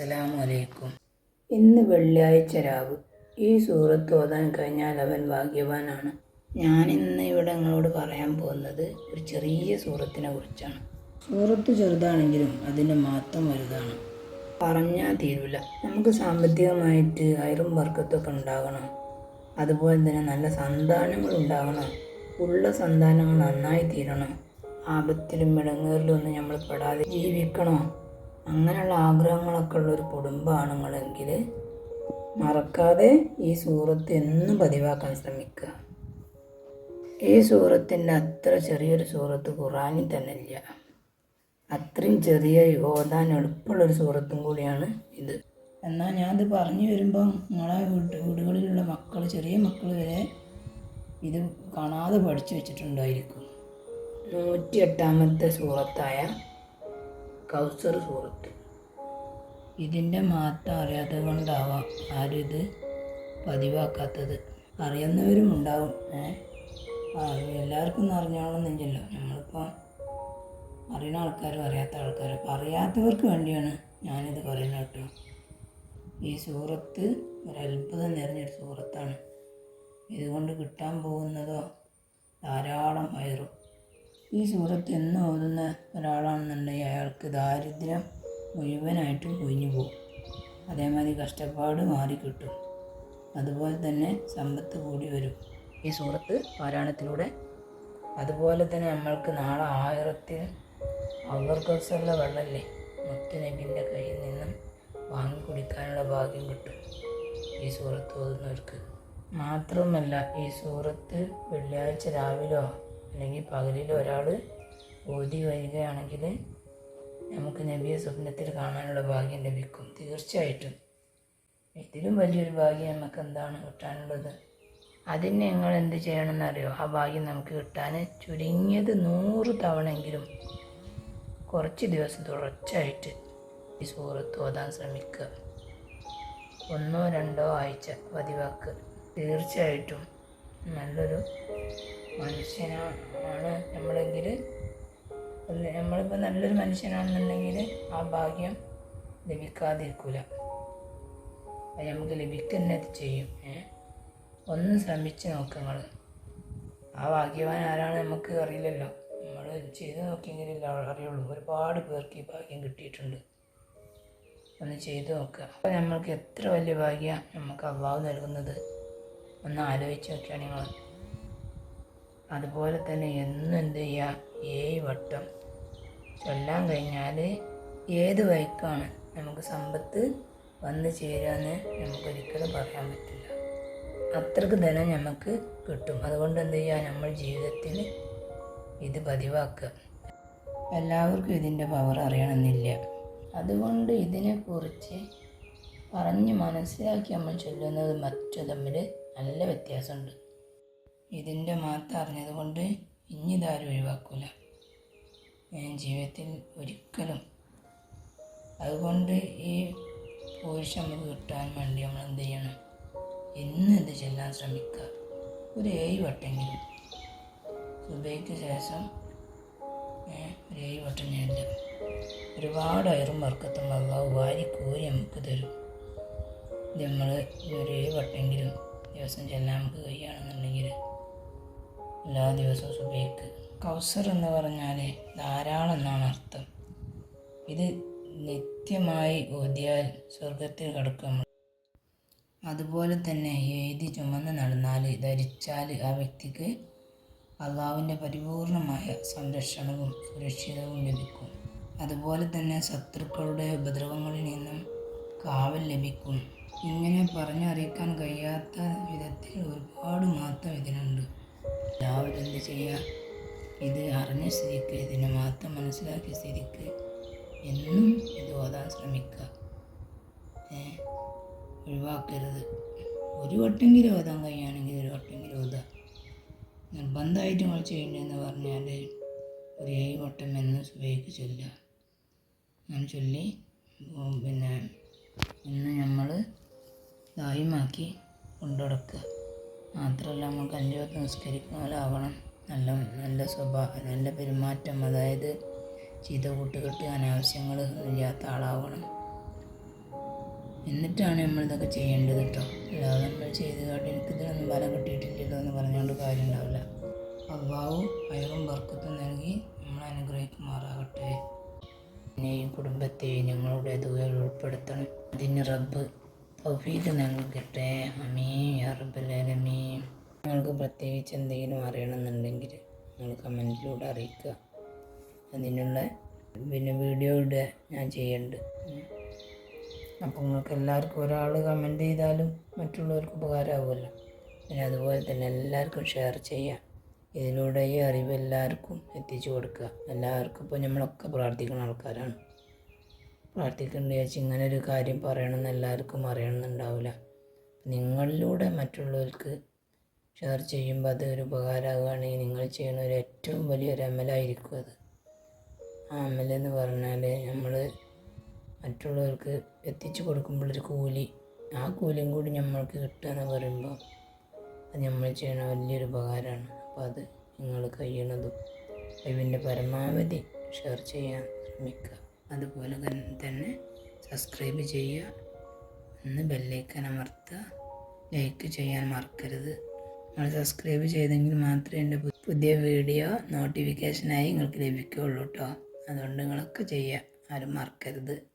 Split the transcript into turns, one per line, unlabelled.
അസ്സലാമു അലൈക്കും. ഇന്ന് വെള്ളിയാഴ്ച രാവ്. ഈ സൂറത്ത് ഓതാൻ കഴിഞ്ഞാൽ അവൻ ഭാഗ്യവാനാണ്. ഇന്ന് ഇവിടെ നിങ്ങളോട് പറയാൻ പോകുന്നത് ഒരു ചെറിയ സൂറത്തിനെ കുറിച്ചാണ്. സൂറത്ത് ചെറുതാണെങ്കിലും അതിന്റെ മാത്രം വലുതാണ്. പറഞ്ഞാൽ തീരില്ല നമുക്ക് സാമ്പത്തികമായിട്ട് അയറും വർക്കത്തൊക്കെ ഉണ്ടാകണം. അതുപോലെ തന്നെ നല്ല സന്താനങ്ങൾ ഉണ്ടാകണം. ഉള്ള സന്താനങ്ങൾ നന്നായി തീരണം. ആപത്തിലും ഇടങ്ങേറിലും ഒന്നും നമ്മൾ പെടാതെ ജീവിക്കണോ. അങ്ങനെയുള്ള ആഗ്രഹങ്ങളൊക്കെ ഉള്ള ഒരു നിങ്ങളെങ്കിൽ മറക്കാതെ ഈ സൂറത്ത് എന്നും പതിവാക്കാൻ ശ്രമിക്കുക. ഈ സൂറത്തിന്റെ അത്ര ചെറിയൊരു സൂറത്ത് ഖുറാനിൽ തന്നെ ഇല്ല. അത്രയും ചെറിയ ഓതാൻ എളുപ്പമുള്ളൊരു സൂറത്തും കൂടിയാണ് ഇത്. എന്നാൽ ഞാനത് പറഞ്ഞു വരുമ്പോൾ നിങ്ങളെ വീട്ട് വീടുകളിലുള്ള മക്കൾ ചെറിയ മക്കൾ വരെ ഇത് കാണാതെ പഠിച്ചു വെച്ചിട്ടുണ്ടായിരിക്കും. നൂറ്റി എട്ടാമത്തെ സൂറത്തായ കൗസർ സൂറത്ത്. ഇതിന്റെ മാത്രം അറിയാത്തത് കൊണ്ടാവാം ആരും ഇത് പതിവാക്കാത്തത്. അറിയുന്നവരും ഉണ്ടാവും എല്ലാവർക്കും ഒന്നും അറിഞ്ഞോളണമെന്നില്ലല്ലോ. നമ്മളിപ്പോൾ അറിയുന്ന ആൾക്കാരും അറിയാത്ത ആൾക്കാരും അപ്പോൾ അറിയാത്തവർക്ക് വേണ്ടിയാണ് ഞാനിത് പറയുന്നത് കേട്ടോ. ഈ സൂറത്ത് ഒരു അത്ഭുതം നിറഞ്ഞൊരു സൂറത്താണ്. ഇതുകൊണ്ട് കിട്ടാൻ പോകുന്നതോ ധാരാളം വയറും. ഈ സൂറത്ത് എന്ന് ഓതുന്ന ഒരാളാണെന്നുണ്ടെങ്കിൽ അയാൾക്ക് ദാരിദ്ര്യം മുഴുവനായിട്ടും ഒഴിഞ്ഞു പോകും. അതേമാതിരി കഷ്ടപ്പാട് മാറിക്കിട്ടും. അതുപോലെ തന്നെ സമ്പത്ത് കൂടി വരും. ഈ സൂറത്ത് പാരായണത്തിലൂടെ അതുപോലെ തന്നെ നമ്മൾക്ക് നാളെ ആയിരത്തിൽ അവർക്കൊസുള്ള വെള്ളമല്ലേ മുത്തുനബിന്റെ കയ്യിൽ നിന്നും വാങ്ങി കുടിക്കാനുള്ള ഭാഗ്യം കിട്ടും ഈ സൂറത്ത് ഓതുന്നവർക്ക്. മാത്രമല്ല ഈ സൂറത്ത് വെള്ളിയാഴ്ച രാവിലോ അല്ലെങ്കിൽ പകലിൽ ഒരാൾ ഓതി വരികയാണെങ്കിൽ നമുക്ക് നബിയെ സ്വപ്നത്തിൽ കാണാനുള്ള ഭാഗ്യം ലഭിക്കും. തീർച്ചയായിട്ടും. ഇതിലും വലിയൊരു ഭാഗ്യം നമുക്ക് എന്താണ് കിട്ടാനുള്ളത്? അതിന് ഞങ്ങൾ എന്ത് ചെയ്യണമെന്നറിയോ? ആ ഭാഗ്യം നമുക്ക് കിട്ടാൻ ചുരുങ്ങിയത് നൂറ് തവണയെങ്കിലും കുറച്ച് ദിവസം തുടർച്ചയായിട്ട് ഈ സൂറത്ത് ഓതാൻ ശ്രമിക്കുക. ഒന്നോ രണ്ടോ ആഴ്ച പതിവാക്ക് തീർച്ചയായിട്ടും നല്ലൊരു മനുഷ്യനാണ് നമ്മളെങ്കിൽ നമ്മളിപ്പോൾ നല്ലൊരു മനുഷ്യനാണെന്നുണ്ടെങ്കിൽ ആ ഭാഗ്യം ലഭിക്കാതിരിക്കില്ല അത് നമുക്ക് ലഭിക്കുന്ന ചെയ്യും. ഒന്ന് ശ്രമിച്ച് നോക്കുക ആ ഭാഗ്യവാൻ ആരാണ് നമുക്ക് അറിയില്ലല്ലോ. നമ്മൾ ചെയ്ത് നോക്കിയെങ്കിലല്ല അറിയുള്ളൂ. ഒരുപാട് പേർക്ക് ഈ ഭാഗ്യം കിട്ടിയിട്ടുണ്ട്. ഒന്ന് ചെയ്ത് നോക്കുക അപ്പോൾ നമ്മൾക്ക് എത്ര വലിയ ഭാഗ്യമാണ് നമുക്ക് അള്ളാഹു നൽകുന്നത്. ഒന്ന് ആലോചിച്ച് നോക്കിയാണ് നിങ്ങൾ അതുപോലെ തന്നെ എന്നും എന്ത് ചെയ്യുക ഏഴ് വട്ടം. ചൊല്ലാൻ കഴിഞ്ഞാൽ ഏത് വഴിക്കാണ് നമുക്ക് സമ്പത്ത് വന്നു ചേരാന്ന് നമുക്കൊരിക്കലും പറയാൻ പറ്റില്ല. അത്രയ്ക്ക് ധനം നമുക്ക് കിട്ടും. അതുകൊണ്ട് എന്ത് ചെയ്യുക നമ്മൾ ജീവിതത്തിൽ ഇത് പതിവാക്കുക. എല്ലാവർക്കും ഇതിന്റെ പവർ അറിയണമെന്നില്ല. അതുകൊണ്ട് ഇതിനെക്കുറിച്ച് പറഞ്ഞ് മനസ്സിലാക്കി നമ്മൾ ചൊല്ലുന്നത് മറ്റു തമ്മിൽ നല്ല വ്യത്യാസമുണ്ട്. ഇതിന്റെ മാത്രം അറിഞ്ഞതുകൊണ്ട് ഇനിയിതാരും ഒഴിവാക്കില്ല ഞാൻ ജീവിതത്തിൽ ഒരിക്കലും അതുകൊണ്ട് ഈ പോയിഷ നമുക്ക് കിട്ടാൻ വേണ്ടി നമ്മൾ എന്ത് ചെയ്യണം? എന്ന് എന്ത് ചെല്ലാൻ ശ്രമിക്കുക? ഒരു ഏഴ് വട്ടെങ്കിലും. സുബൈക്ക് ശേഷം ഒരു ഏഴ് വട്ടം ചെല്ലുക ഒരുപാട് അയറും വർക്കത്തും അള്ളാഹ് വാരി കോരി നമുക്ക് തരും. നമ്മൾ ഒരു ഏഴ് വട്ടെങ്കിലും ദിവസം ചെല്ലാൻ നമുക്ക് കഴിയുകയാണെന്നുണ്ടെങ്കിൽ എല്ലാ ദിവസവും സുബൈക്ക് കൗസർ എന്ന് പറഞ്ഞാൽ ധാരാളം എന്നാണ് അർത്ഥം. ഇത് നിത്യമായി ഓതിയാൽ സ്വർഗത്തിൽ കടക്കും അതുപോലെ തന്നെ എഴുതി ചുമന്ന് നടന്നാൽ ധരിച്ചാൽ ആ വ്യക്തിക്ക് അള്ളാവിന്റെ പരിപൂർണമായ സംരക്ഷണവും സുരക്ഷിതവും ലഭിക്കും. അതുപോലെ തന്നെ ശത്രുക്കളുടെ ഉപദ്രവങ്ങളിൽ നിന്നും കാവൽ ലഭിക്കും. ഇങ്ങനെ പറഞ്ഞറിയിക്കാൻ കഴിയാത്ത വിധത്തിൽ ഒരുപാട് മാത്രം ഇതിനുണ്ട്. എല്ലാവരും എന്ത് ചെയ്യുക ഇത് അറിഞ്ഞ സ്ഥിതിക്ക് ഇതിനെ മാത്രം മനസ്സിലാക്കിയ സ്ഥിതിക്ക് എന്നും ഇത് ഓതാൻ ശ്രമിക്കുക. ഒഴിവാക്കരുത്. ഒരു വട്ടെങ്കിലും ഓതാൻ കഴിയുകയാണെങ്കിൽ ഒരു വട്ടെങ്കിലും ഓതുക. നിർബന്ധമായിട്ട് നമ്മൾ ചെയ്യേണ്ടതെന്ന് പറഞ്ഞാൽ ഒരു ഏഴ് വട്ടം എന്ന് സുബൈക്ക് ചൊല്ലുക അങ്ങനെ ചൊല്ലി പിന്നെ ഇന്ന് നമ്മൾ ദായമാക്കി കൊണ്ടുനടക്കുക. മാത്രമല്ല നമുക്ക് അഞ്ച് വക്ത് നിസ്കരിക്കുന്ന നല്ല നല്ല സ്വഭാവം നല്ല പെരുമാറ്റം അതായത് ചീത്ത കൂട്ടുകെട്ട് അനാവശ്യങ്ങൾ ഇല്ലാത്ത ആളാവണം. എന്നിട്ടാണ് നമ്മൾ ഇതൊക്കെ ചെയ്യേണ്ടത് കേട്ടോ. അല്ലാതെ നമ്മൾ ചെയ്ത് കാട്ടി എനിക്ക് ഇതിനൊന്നും ഫലം കിട്ടിയിട്ടില്ലല്ലോ എന്ന് പറഞ്ഞുകൊണ്ട് കാര്യം ഉണ്ടാവില്ല. അള്ളാവും അയവും വർക്കത്തും നൽകി നമ്മൾ അനുഗ്രഹിക്കുമാറാകട്ടെ. എന്നെയും കുടുംബത്തെയും ഞങ്ങളുടെ ദുഃഖയിൽ ഉൾപ്പെടുത്തണം. അതിന് റബ്ബ് തൗഫീഖ് നൽകട്ടെ. അമീ യാ നിങ്ങൾക്ക് പ്രത്യേകിച്ച് എന്തെങ്കിലും അറിയണമെന്നുണ്ടെങ്കിൽ നിങ്ങൾ കമന്റിലൂടെ അറിയിക്കുക. അതിനുള്ള പിന്നെ വീഡിയോ ഇടുക ഞാൻ ചെയ്യുന്നുണ്ട് അപ്പോൾ നിങ്ങൾക്ക് എല്ലാവർക്കും ഒരാൾ കമന്റ് ചെയ്താലും മറ്റുള്ളവർക്ക് ഉപകാരമാവുമല്ലോ. പിന്നെ അതുപോലെ തന്നെ എല്ലാവർക്കും ഷെയർ ചെയ്യാം ഇതിലൂടെ ഈ അറിവ് എല്ലാവർക്കും എത്തിച്ചു കൊടുക്കുക. എല്ലാവർക്കും ഇപ്പോൾ നമ്മളൊക്കെ പ്രാർത്ഥിക്കുന്ന ആൾക്കാരാണ്. പ്രാർത്ഥിക്കേണ്ട ചേച്ചി ഇങ്ങനെ ഒരു കാര്യം പറയണമെന്ന് എല്ലാവർക്കും അറിയണമെന്നുണ്ടാവില്ല. നിങ്ങളിലൂടെ മറ്റുള്ളവർക്ക് ഷെയർ ചെയ്യുമ്പോൾ അത് ഒരു ഉപകാരമാകുകയാണെങ്കിൽ നിങ്ങൾ ചെയ്യുന്ന ഒരു ഏറ്റവും വലിയൊരു അമലായിരിക്കും അത്. ആ അമലെന്ന് പറഞ്ഞാൽ നമ്മൾ മറ്റുള്ളവർക്ക് എത്തിച്ചു കൊടുക്കുമ്പോഴൊരു കൂലി ആ കൂലിയും കൂടി നമ്മൾക്ക് കിട്ടുക എന്ന് പറയുമ്പോൾ അത് നമ്മൾ ചെയ്യുന്ന വലിയൊരു ഉപകാരമാണ്. അപ്പോൾ അത് നിങ്ങൾ കഴിയണതും അതിന്റെ പരമാവധി ഷെയർ ചെയ്യാൻ ശ്രമിക്കുക. അതുപോലെ തന്നെ സബ്സ്ക്രൈബ് ചെയ്യുക. ഒന്ന് ബെല്ലൈക്കൻ അമർത്തുക. ലൈക്ക് ചെയ്യാൻ മറക്കരുത്. നമ്മൾ സബ്സ്ക്രൈബ് ചെയ്തെങ്കിൽ മാത്രമേ എന്റെ പുതിയ വീഡിയോ നോട്ടിഫിക്കേഷനായി നിങ്ങൾക്ക് ലഭിക്കുകയുള്ളൂ കേട്ടോ അതുകൊണ്ട് നിങ്ങളൊക്കെ ചെയ്യുക ആരും മറക്കരുത്.